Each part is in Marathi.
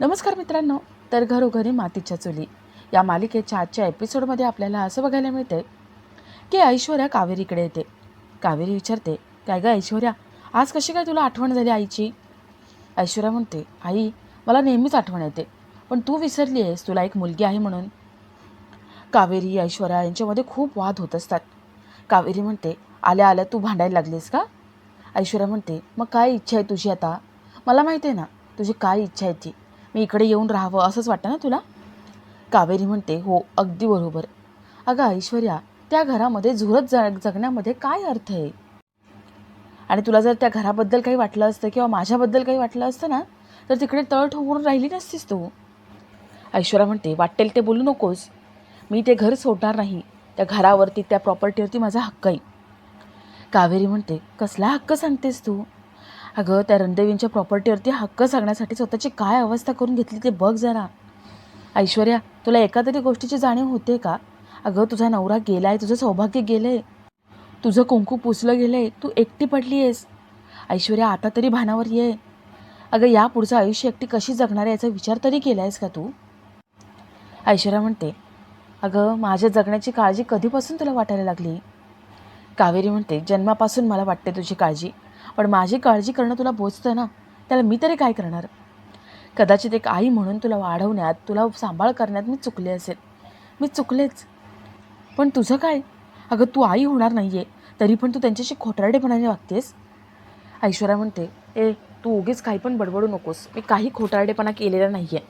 नमस्कार मित्रांनो तर घरोघरी मातीच्या चुली. या मालिकेच्या आजच्या एपिसोडमध्ये आपल्याला असं बघायला मिळते की ऐश्वर्या कावेरीकडे येते. कावेरी विचारते काय गं ऐश्वर्या आज कशी काय तुला आठवण झाली आईची? ऐश्वर्या म्हणते आई मला नेहमीच आठवण येते पण तू विसरली आहेस तुला एक मुलगी आहे म्हणून. कावेरी ऐश्वर्या यांच्यामध्ये खूप वाद होत असतात. कावेरी म्हणते आल्या आल्या तू भांडायला लागलीस का? ऐश्वर्या म्हणते मग काय इच्छा आहे तुझी आता? मला माहिती आहे ना तुझी काय इच्छा आहे ती? मी इकडे येऊन राहावं असंच वाटतं ना तुला? कावेरी म्हणते हो अगदी बरोबर. अगं ऐश्वर्या त्या घरामध्ये झुरत जग जगण्यामध्ये काय अर्थ आहे? आणि तुला जर त्या घराबद्दल काही वाटलं असतं किंवा माझ्याबद्दल काही वाटलं असतं ना तर तिकडे तळ ठोकून राहिली नसतीस तू. ऐश्वर्या म्हणते वाटेल ते बोलू नकोस. मी ते घर सोडणार नाही. त्या घरावरती त्या प्रॉपर्टीवरती माझा हक्क आहे. कावेरी म्हणते कसला हक्क सांगतेस तू? अगं त्या रणदेवींच्या प्रॉपर्टीवरती हक्क सांगण्यासाठी स्वतःची काय अवस्था करून घेतली ते बघ जरा. ऐश्वर्या तुला एका तरी गोष्टीची जाणीव होते का? अगं तुझा नवरा गेलाय तुझं सौभाग्य गेलंय. तुझं कुंकू पुसलं गेलंय तू एकटी पडली आहेस ऐश्वर्या आता तरी भानावर ये. अगं या पुढचं आयुष्य एकटी कशी जगणार आहे याचा विचार तरी केला आहेस का तू? ऐश्वर्या म्हणते अगं माझ्या जगण्याची काळजी कधीपासून तुला वाटायला लागली? कावेरी म्हणते जन्मापासून मला वाटते तुझी काळजी पण माझी काळजी करणं तुला बोचतं ना त्याला मी तरी काय करणार? कदाचित एक आई म्हणून तुला वाढवण्यात तुला सांभाळ करण्यात मी चुकले असेल. मी चुकलेच. पण तुझं काय? अगं तू आई होणार नाही आहे तरी पण तू त्यांच्याशी खोटारडेपणाने वागतेस. ऐश्वर्या म्हणते ए तू उगीच काही पण बडबडू नकोस मी काही खोटारडेपणा केलेला नाही आहे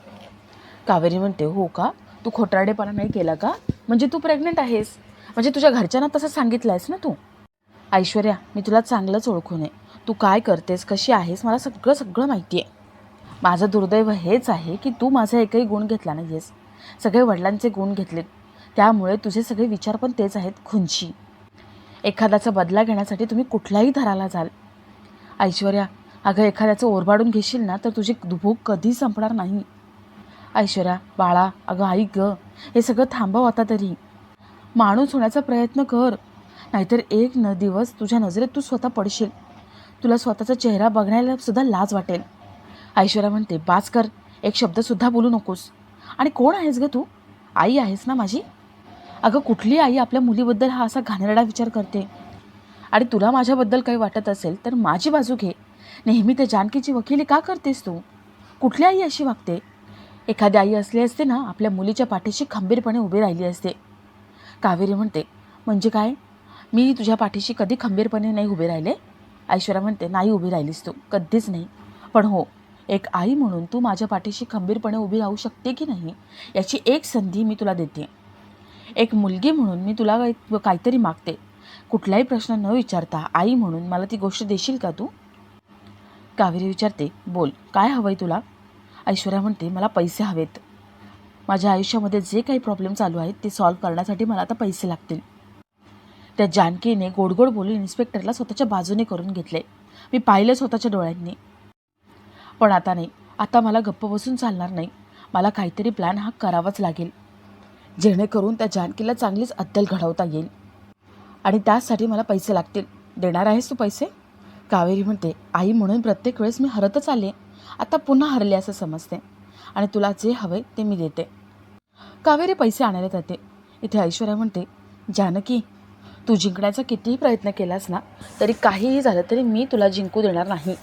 कावेरी म्हणते हो का? तू खोटारडेपणा नाही केला का? म्हणजे तू प्रेग्नंट आहेस. म्हणजे तुझ्या घरच्यांना तसं सांगितलं आहेस ना तू? ऐश्वर्या मी तुला चांगलंच ओळखून आहे. तू काय करतेस कशी आहेस मला सगळं सगळं माहिती आहे माझं दुर्दैव हेच आहे की तू माझा एकही गुण घेतला नाही आहेस सगळे वडिलांचे गुण घेतले. त्यामुळे तुझे सगळे विचार पण तेच आहेत खुंची. एखाद्याचा बदला घेण्यासाठी तुम्ही कुठल्याही धराला जाल. ऐश्वर्या अगं एखाद्याचं ओरबाडून घेशील ना तर तुझी भूक कधी संपणार नाही. ऐश्वर्या बाळा अगं आई ग हे सगळं थांबव आता तरी. माणूस होण्याचा प्रयत्न कर. नाहीतर एक न दिवस तुझ्या नजरेत तू स्वतः पडशील. तुला स्वतःचा चेहरा बघण्याला सुद्धा लाज वाटेल. ऐश्वर्या म्हणते बाज कर. एक शब्दसुद्धा बोलू नकोस. आणि कोण आहेस ग तू? आई आहेस ना माझी? अगं कुठली आई आपल्या मुलीबद्दल हा असा घाणेरडा विचार करते? आणि तुला माझ्याबद्दल काही वाटत असेल तर माझी बाजू घे. नेहमी त्या जानकीची वकिली का करतेस तू? कुठली आई अशी वागते? एखादी आई असली असते ना आपल्या मुलीच्या पाठीशी खंबीरपणे उभी राहिली असते. कावेरी म्हणते म्हणजे काय? मी तुझ्या पाठीशी कधी खंबीरपणे नाही उभे राहिले? ऐश्वर्या म्हणते नाही उभी राहिलीस तू कधीच नाही. पण हो एक आई म्हणून तू माझ्या पाठीशी खंबीरपणे उभी राहू शकते की नाही याची एक संधी मी तुला देते. एक मुलगी म्हणून मी तुला एक काहीतरी मागते. कुठलाही प्रश्न न विचारता आई म्हणून मला ती गोष्ट देशील का तू? कावेरी विचारते बोल काय हवंय तुला? ऐश्वर्या म्हणते मला पैसे हवेत. माझ्या आयुष्यामध्ये जे काही प्रॉब्लेम चालू आहेत ते सॉल्व्ह करण्यासाठी मला आता पैसे लागतील. त्या जानकीने गोडगोड बोलून इन्स्पेक्टरला स्वतःच्या बाजूने करून घेतले. मी पाहिलं स्वतःच्या डोळ्यांनी. पण आता नाही. आता मला गप्प बसून चालणार नाही. मला काहीतरी प्लॅन हा करावाच लागेल. जेणेकरून त्या जानकीला चांगलीच अद्दल घडवता येईल. आणि त्यासाठी मला पैसे लागतील. देणार आहेस तू पैसे? कावेरी म्हणते आई म्हणून प्रत्येक वेळेस मी हरतच आले. आता पुन्हा हरले असं समजते. आणि तुला जे हवे ते मी देते. कावेरी पैसे आणायला जाते. इथे ऐश्वर्या म्हणते जानकी तू जिंकण्याचा कितीही प्रयत्न केलास ना तरी काहीही झालं तरी मी तुला जिंकू देणार नाही.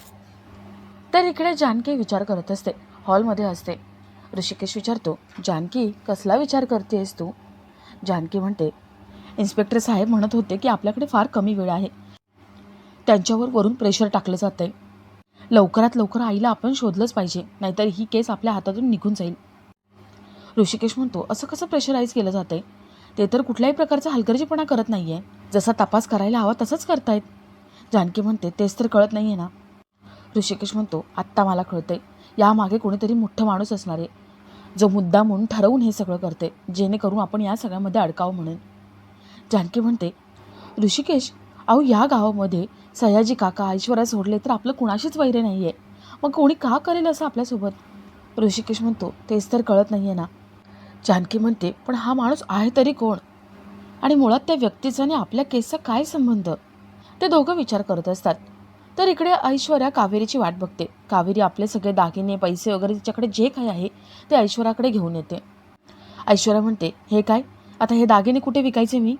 तर इकडे जानकी विचार करत असते हॉलमध्ये असते. ऋषिकेश विचारतो जानकी कसला विचार करतेस तू? जानकी म्हणते इन्स्पेक्टर साहेब म्हणत होते की आपल्याकडे फार कमी वेळ आहे. त्यांच्यावर वरून प्रेशर टाकलं जातं आहे लवकरात लवकर आईला आपण शोधलंच पाहिजे नाहीतर ही केस आपल्या हातातून निघून जाईल. ऋषिकेश म्हणतो असं कसं प्रेशराईज केलं जातं आहे ते तर कुठल्याही प्रकारचा हलगर्जीपणा करत नाही आहे जसा तपास करायला हवा तसंच करतायत. जानकी म्हणते तेच तर कळत नाही आहे ना. ऋषिकेश म्हणतो आत्ता मला कळतंय. यामागे कोणीतरी मोठं माणूस असणार आहे. जो मुद्दा म्हणून ठरवून हे सगळं करते जेणेकरून आपण या सगळ्यामध्ये अडकावं म्हणून. जानकी म्हणते ऋषिकेश अहो या गावामध्ये सयाजी काका ऐश्वर्या सोडले तर आपलं कुणाशीच वैरे नाही आहे मग कोणी का करेल असं आपल्यासोबत? ऋषिकेश म्हणतो तेच तर कळत नाही आहे ना. जानकी म्हणते पण हा माणूस आहे तरी कोण? आणि मुळात त्या व्यक्तीचा आणि आपल्या केसचा काय संबंध? ते दोघं विचार करत असतात. तर इकडे ऐश्वर्या कावेरीची वाट बघते. कावेरी आपले सगळे दागिने पैसे वगैरे तिच्याकडे जे काही आहे ते ऐश्वर्याकडे घेऊन येते. ऐश्वर्या म्हणते हे काय? आता हे दागिने कुठे विकायचे मी?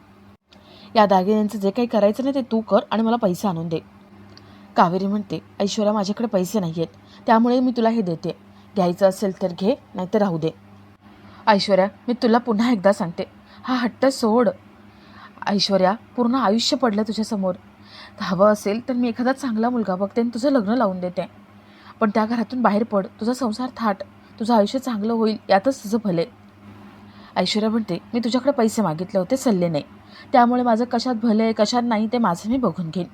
या दागिन्यांचं जे काही करायचं नाही ते तू कर आणि मला पैसे आणून दे. कावेरी म्हणते ऐश्वर्या माझ्याकडे पैसे नाही आहेत त्यामुळे मी तुला हे देते. घ्यायचं असेल तर घे नाहीतर राहू दे. ऐश्वर्या मी तुला पुन्हा एकदा सांगते. हा हट्ट सोड. ऐश्वर्या पूर्ण आयुष्य पडलं तुझ्यासमोर. हवं असेल तर मी एखादा चांगला मुलगा बघते आणि तुझं लग्न लावून देते. पण त्या घरातून बाहेर पड. तुझा संसार थाट. तुझं आयुष्य चांगलं होईल यातच तुझं भले ऐश्वर्या म्हणते मी तुझ्याकडे पैसे मागितले होते सल्ले नाही. त्यामुळे माझं कशात भलं आहे कशात नाही ते माझं मी बघून घेईन.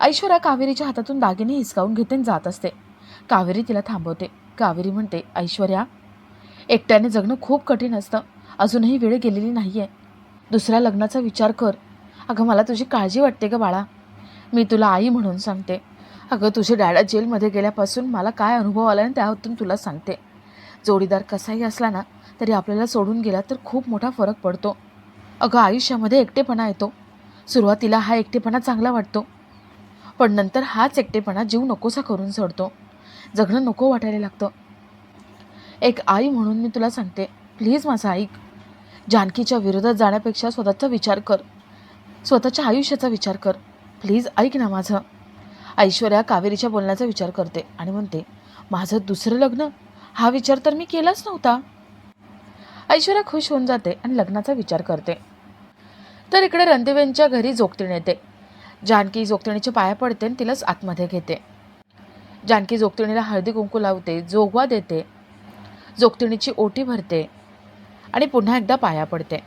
ऐश्वर्या कावेरीच्या हातातून दागिने हिसकावून घेते जात असते. कावेरी तिला थांबवते. कावेरी म्हणते ऐश्वर्या एकट्याने जगणं खूप कठीण असतं. अजूनही वेळ गेलेली नाही आहे दुसऱ्या लग्नाचा विचार कर. अगं मला तुझी काळजी वाटते ग बाळा. मी तुला आई म्हणून सांगते. अगं तुझे डॅडा जेलमध्ये गेल्यापासून मला काय अनुभव आला ना त्यातून तुला सांगते. जोडीदार कसाही असला ना तरी आपल्याला सोडून गेला तर खूप मोठा फरक पडतो. अगं आयुष्यामध्ये एकटेपणा येतो. सुरुवातीला हा एकटेपणा चांगला वाटतो. पण नंतर हाच एकटेपणा जीव नकोसा करून सोडतो. जगणं नको वाटायला लागतं. एक आई म्हणून मी तुला सांगते. प्लीज माझा ऐक. जानकीच्या विरोधात जाण्यापेक्षा स्वतःचा विचार कर. स्वतःच्या आयुष्याचा विचार कर. प्लीज ऐक ना माझं. ऐश्वर्या कावेरीच्या बोलण्याचा विचार करते आणि म्हणते माझं दुसरं लग्न? हा विचार तर मी केलाच नव्हता. ऐश्वर्या खुश होऊन जाते आणि लग्नाचा विचार करते. तर इकडे रणदेवेंच्या घरी जोगतीण येते. जानकी जोगतिणीच्या पाया पडते आणि तिलाच आतमध्ये घेते. जानकी जोगतिणीला हळदी कुंकू लावते जोगवा देते. जोगतिणीची ओटी भरते आणि पुन्हा एकदा पाया पडते.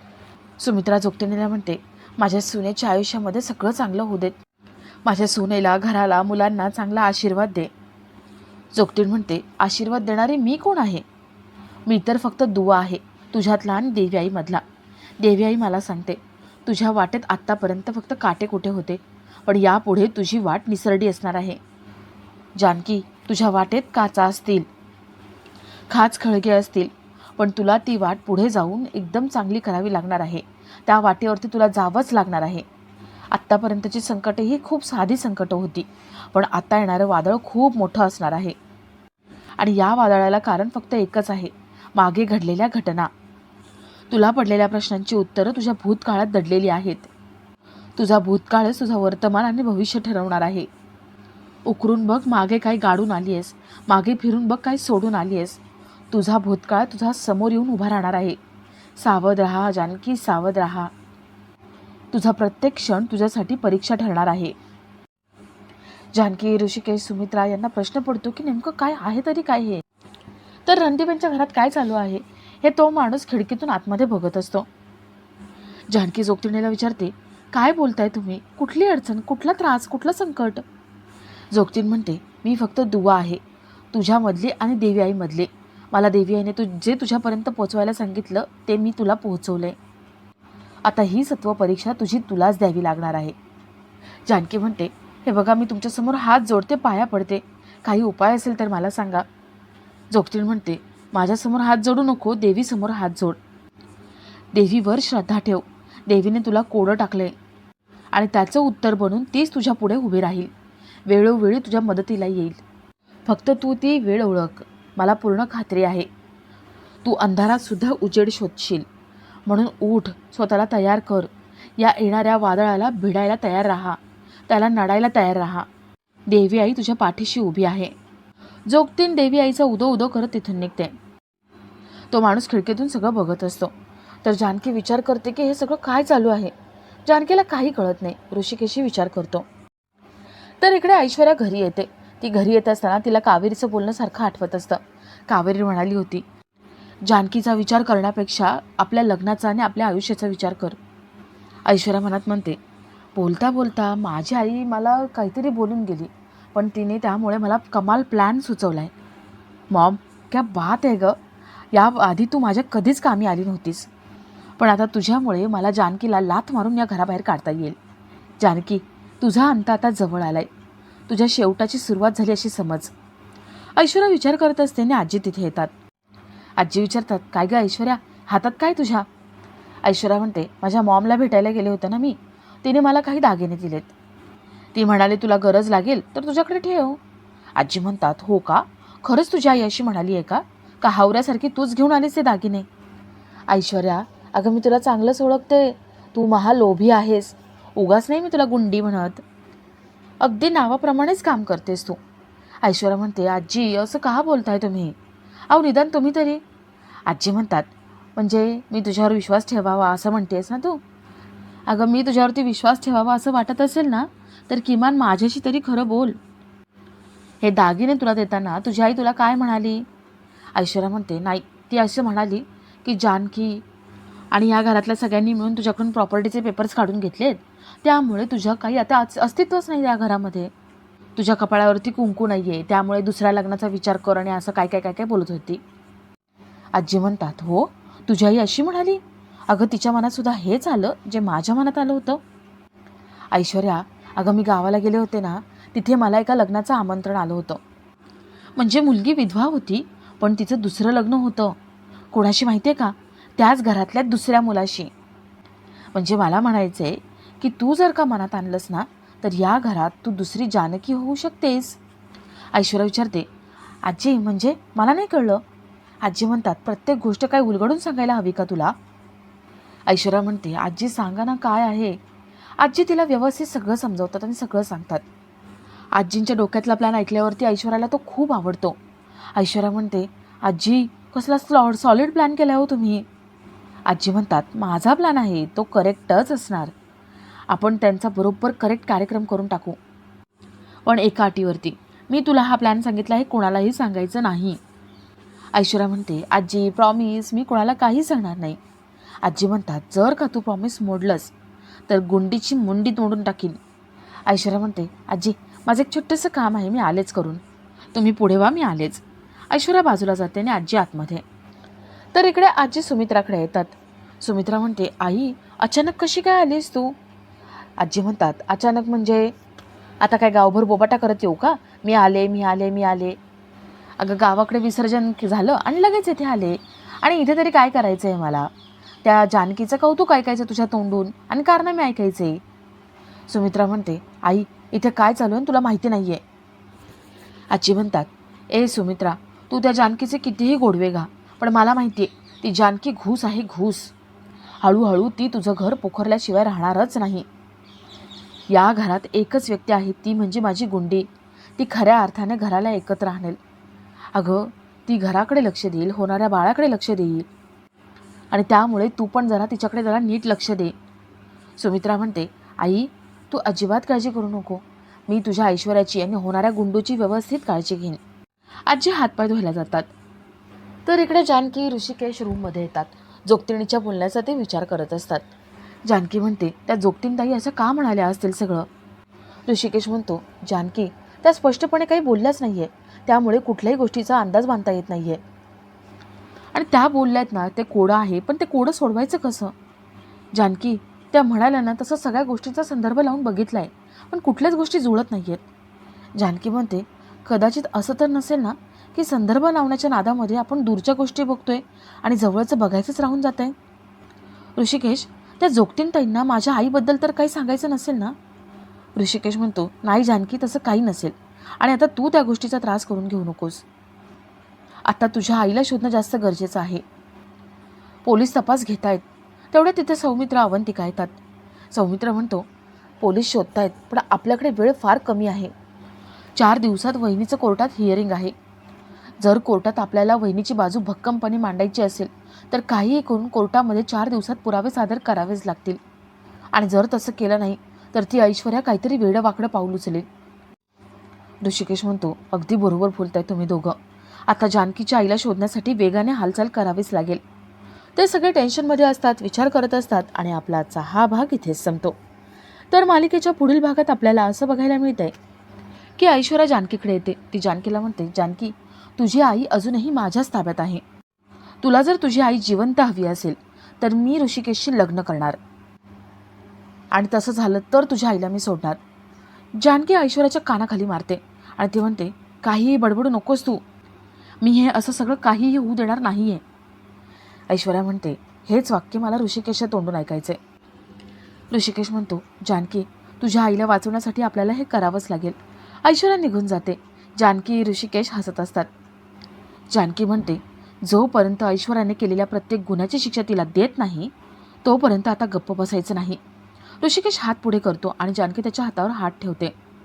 सुमित्रा जोगतिणीला म्हणते माझ्या सुनेच्या आयुष्यामध्ये सगळं चांगलं होऊ देत. माझ्या सुनेला घराला मुलांना चांगला आशीर्वाद दे. जोगतीण म्हणते आशीर्वाद देणारी मी कोण आहे? मी तर फक्त दुवा आहे. तुझ्यातला आणि देव्याईमधला. देव्याई मला सांगते तुझ्या वाटेत आत्तापर्यंत फक्त काटे कुठे होते? पण यापुढे तुझी वाट निसरडी असणार आहे. जानकी तुझ्या वाटेत काचा असतील. खाच खळगे असतील. पण तुला ती वाट पुढे जाऊन एकदम चांगली करावी लागणार आहे. त्या वाटेवरती तुला जावंच लागणार आहे. आत्तापर्यंतची संकटे ही खूप साधी संकटं होती. पण आता येणारं वादळ खूप मोठं असणार आहे. आणि या वादळाला कारण फक्त एकच आहे. मागे घडलेल्या घटना. तुला पडलेल्या प्रश्नांची उत्तरं तुझ्या भूतकाळात दडलेली आहेत. तुझा भूतकाळच तुझा वर्तमान आणि भविष्य ठरवणार आहे. उकरून बघ मागे काय गाडून आली आहेस मागे फिरून बघ काय सोडून आली आहेस तुझा भूतकाळ तुझा समोर येऊन उभा राहणार आहे. सावध राहा जानकी सावध राहा. तुझा प्रत्येक क्षण तुझ्यासाठी परीक्षा ठरणार आहे. जानकी ऋषिकेश सुमित्रा यांना प्रश्न पडतो की नेमकं काय आहे तरी काय हे? तर रणदीपांच्या घरात काय चालू आहे? हे तो माणूस खिडकीतून आतमध्ये बघत असतो. जानकी जोगतिणीला विचारते काय बोलताय तुम्ही? कुठली अडचण? कुठला त्रास? कुठलं संकट? जोगतीन म्हणते मी फक्त दुवा आहे. तुझ्यामधली आणि देवी आईमधली. मला देवी आईने तू जे तुझ्यापर्यंत पोचवायला सांगितलं ते मी तुला पोहोचवलंय. आता ही सत्व परीक्षा तुझी तुलाच द्यावी लागणार आहे. जानकी म्हणते हे बघा मी तुमच्यासमोर हात जोडते पाया पडते. काही उपाय असेल तर मला सांगा. जोगतीण म्हणते माझ्यासमोर हात जोडू नको देवीसमोर हात जोड. देवीवर श्रद्धा ठेव. देवीने तुला कोडं टाकले. आणि त्याचं उत्तर बनून तीच तुझ्या पुढे उभी राहील. वेळोवेळी तुझ्या मदतीला येईल. फक्त तू ती वेळ ओळख. मला पूर्ण खात्री आहे. तू अंधारात सुद्धा उजेड शोधशील. म्हणून उठ स्वतःला तयार कर. या येणाऱ्या वादळाला भिडायला तयार राहा. त्याला नडायला तयार राहा. देवी आई तुझ्या पाठीशी उभी आहे. जोगतीन देवी आईचा उदो उदो करत तिथून निघते. तो माणूस खिडकीतून सगळं बघत असतो. तर जानकी विचार करते की हे सगळं काय चालू आहे? जानकीला काही कळत नाही. ऋषिकेशी विचार करतो. तर इकडे ऐश्वर्या घरी येते. ती घरी येत असताना तिला कावेरीचं बोलणं सारखं आठवत असतं. कावेरी म्हणाली होती जानकीचा विचार करण्यापेक्षा आपल्या लग्नाचा आणि आपल्या आयुष्याचा विचार कर. ऐश्वर्या मनात म्हणते बोलता बोलता माझी आई मला काहीतरी बोलून गेली पण तिने त्यामुळे मला कमाल प्लॅन सुचवला आहे मॉम क्या बात आहे गं. या आधी तू माझ्या कधीच कामी आली नव्हतीस. पण आता तुझ्यामुळे मला जानकीला लाथ मारून या घराबाहेर काढता येईल. जानकी तुझा अंत आता जवळ आलाय. तुझ्या शेवटाची सुरुवात झाली अशी समज. ऐश्वर्या विचार करत असते आणि आजी तिथे येतात. आजी विचारतात काय गं ऐश्वर्या? हातात काय तुझ्या? ऐश्वर्या म्हणते माझ्या मॉमला भेटायला गेले होते ना मी. तिने मला काही दागिने दिलेत. ती म्हणाली तुला गरज लागेल तर तुझ्याकडे ठेव. आजी म्हणतात हो का? खरंच तुझी आई अशी म्हणाली आहे का? का हावऱ्यासारखी तूच घेऊन आलीस ते दागिने. ऐश्वर्या अगं मी तुला चांगलंच ओळखते. तू महालोभी आहेस. उगाच नाही मी तुला गुंडी म्हणत. अगदी नावाप्रमाणेच काम करतेस तू. ऐश्वर्या म्हणते आजी असं का बोलताय तुम्ही? अहो निदान तुम्ही तरी. आजी म्हणतात म्हणजे मी तुझ्यावर विश्वास ठेवावा असं म्हणतेस ना तू? अगं मी तुझ्यावरती विश्वास ठेवावा असं वाटत असेल ना तर किमान माझ्याशी तरी खरं बोल. हे दागिने तुला देताना तुझी आई तुला काय म्हणाली? ऐश्वर्या म्हणते नाही. ती असं म्हणाली की जानकी आणि या घरातल्या सगळ्यांनी मिळून तुझ्याकडून प्रॉपर्टीचे पेपर्स काढून घेतलेत. त्यामुळे तुझ्या काही आता अस्तित्वच नाही या घरामध्ये. तुझ्या कपाळावरती कुंकू नाही आहे त्यामुळे दुसऱ्या लग्नाचा विचार कर आणि असं काय काय काय काय बोलत होती. आजी म्हणतात हो तुझ्याही आई अशी म्हणाली? अगं तिच्या मनातसुद्धा हेच आलं जे माझ्या मनात आलं होतं. ऐश्वर्या अगं मी गावाला गेले होते ना तिथे मला एका लग्नाचं आमंत्रण आलं होतं. म्हणजे मुलगी विधवा होती पण तिचं दुसरं लग्न होतं. कोणाशी माहिती आहे का? त्याच घरातल्या दुसऱ्या मुलाशी. म्हणजे मला म्हणायचं आहे की तू जर का मनात आणलंस ना तर या घरात तू दुसरी जानकी होऊ शकतेस. ऐश्वर्या विचारते आजी म्हणजे मला नाही कळलं. आजी म्हणतात प्रत्येक गोष्ट काय उलगडून सांगायला हवी का तुला? ऐश्वर्या म्हणते आजी सांगा ना काय आहे? आजी तिला व्यवस्थित सगळं समजवतात आणि सगळं सांगतात. आजींच्या डोक्यातला प्लॅन ऐकल्यावरती ऐश्वर्याला तो खूप आवडतो. ऐश्वर्या म्हणते आजी कसला स्लॉ सॉलिड प्लॅन केला हो तुम्ही. आजी म्हणतात माझा प्लॅन आहे तो करेक्टच असणार. आपण त्यांचा बरोबर करेक्ट कार्यक्रम करून टाकू. पण एका अटीवरती मी तुला हा प्लॅन सांगितला आहे कोणालाही सांगायचं नाही. ऐश्वर्या म्हणते आजी प्रॉमिस मी कोणाला काही सांगणार नाही. आजी म्हणतात जर का तू प्रॉमिस मोडलंस तर गुंडीची मुंडी तोडून टाकीन. ऐश्वर्या म्हणते आजी माझं एक छोटंसं काम आहे मी आलेच करून. तुम्ही पुढे व्हा मी आलेच. ऐश्वर्या बाजूला जाते आणि आजी आतमध्ये. तर इकडे आजी सुमित्राकडे येतात. सुमित्रा म्हणते आई अचानक कशी काय आलीस तू? आजी म्हणतात अचानक म्हणजे आता काय गावभर बोबाटा करत येऊ का? मी आले मी आले मी आले. अगं गावाकडे विसर्जन झालं आणि लगेच इथे आले. आणि इथे तरी काय करायचं आहे मला? त्या जानकीचं कौतुक ऐकायचं तुझ्या तोंडून आणि कारनामे ऐकायचे. सुमित्रा म्हणते आई इथे काय चालू आहे? तुला माहिती नाही आहे आजी म्हणतात ए सुमित्रा तू त्या जानकीचे कितीही गोडवे घा पण मला माहिती आहे ती जानकी घूस आहे घूस. हळूहळू ती तुझं घर पोखरल्याशिवाय राहणारच नाही. या घरात एकच व्यक्ती आहे ती म्हणजे माझी गुंडी. ती खऱ्या अर्थाने घराला एकत्र आणेल. अगं ती घराकडे लक्ष देईल होणाऱ्या बाळाकडे लक्ष देईल. आणि त्यामुळे तू पण जरा तिच्याकडे जरा नीट लक्ष दे. सुमित्रा म्हणते आई तू अजिबात काळजी करू नको. मी तुझ्या ऐश्वर्याची आणि होणाऱ्या गुंडूची व्यवस्थित काळजी घेईन. आजी हातपाय धुवायला जातात. तर इकडे जानकी ऋषिकेश रूममध्ये येतात. जोगतिणीच्या बोलण्याचा ते विचार करत असतात. जानकी म्हणते त्या जोगतीनताई असं का म्हणाल्या असतील सगळं? ऋषिकेश म्हणतो जानकी त्या स्पष्टपणे काही बोलल्याच नाही आहे त्यामुळे कुठल्याही गोष्टीचा अंदाज बांधता येत नाही आहे आणि त्या बोलल्यात ना ते कोडं आहे पण ते कोडं सोडवायचं कसं? जानकी त्या म्हणाल्या ना तसं सगळ्या गोष्टींचा संदर्भ लावून बघितला आहे पण कुठल्याच गोष्टी जुळत नाही आहेत जानकी म्हणते कदाचित असं तर नसेल ना की संदर्भ लावण्याच्या नादामध्ये आपण दूरच्या गोष्टी बघतोय आणि जवळचं बघायचंच राहून जात आहे ऋषिकेश त्या जोगतीनताईंना माझ्या आईबद्दल तर काही सांगायचं नसेल ना? ऋषिकेश म्हणतो नाही जानकी तसं काही नसेल. आणि आता तू त्या गोष्टीचा त्रास करून घेऊ नकोस. आता तुझ्या आईला शोधणं जास्त गरजेचं आहे. पोलीस तपास घेत आहेत तेवढ्या तिथे सौमित्र अवंतिका येतात. सौमित्र म्हणतो पोलीस शोधतायत पण आपल्याकडे वेळ फार कमी आहे. चार दिवसात वहिनीचं कोर्टात हिअरिंग आहे. जर कोर्टात आपल्याला वहिनीची बाजू भक्कमपणे मांडायची असेल तर काहीही करून कोर्टामध्ये चार दिवसात पुरावे सादर करावेच लागतील. आणि जर तसं केलं नाही तर ती ऐश्वर्या काहीतरी वेडं वाकडं पाऊल उचलेल. ऋषिकेश म्हणतो अगदी बरोबर बोलताय तुम्ही दोघं. आता जानकीच्या आईला शोधण्यासाठी वेगाने हालचाल करावीच लागेल. ते सगळे टेन्शनमध्ये असतात विचार करत असतात आणि आपला आजचा हा भाग इथेच संपतो. तर मालिकेच्या पुढील भागात आपल्याला असं बघायला मिळतंय की ऐश्वर्या जानकीकडे येते. ती जानकीला म्हणते जानकी तुझी आई अजूनही माझ्याच ताब्यात आहे. तुला जर तुझी आई जिवंत हवी असेल तर मी ऋषिकेशशी लग्न करणार. आणि तसं झालं तर तुझ्या आईला मी सोडणार. जानकी ऐश्वर्याच्या कानाखाली मारते आणि ती म्हणते काहीही बडबडू नकोस तू. मी हे असं सगळं काहीही होऊ देणार नाही आहे ऐश्वर्या म्हणते हेच वाक्य मला ऋषिकेशच्या तोंडून ऐकायचे ऋषिकेश म्हणतो जानकी तुझ्या आईला वाचवण्यासाठी आपल्याला हे करावंच लागेल. ऐश्वर्या निघून जाते. जानकी ऋषिकेश हसत असतात. जानकी म्हणते जोपर्यंत ऐश्वर्याने केलेल्या प्रत्येक गुन्ह्याची शिक्षा तिला देत नाही तोपर्यंत आता गप्प बसायचं नाही. ऋषिकेश हात पुढे करतो आणि जानकी त्याच्या हातावर हात ठेवते.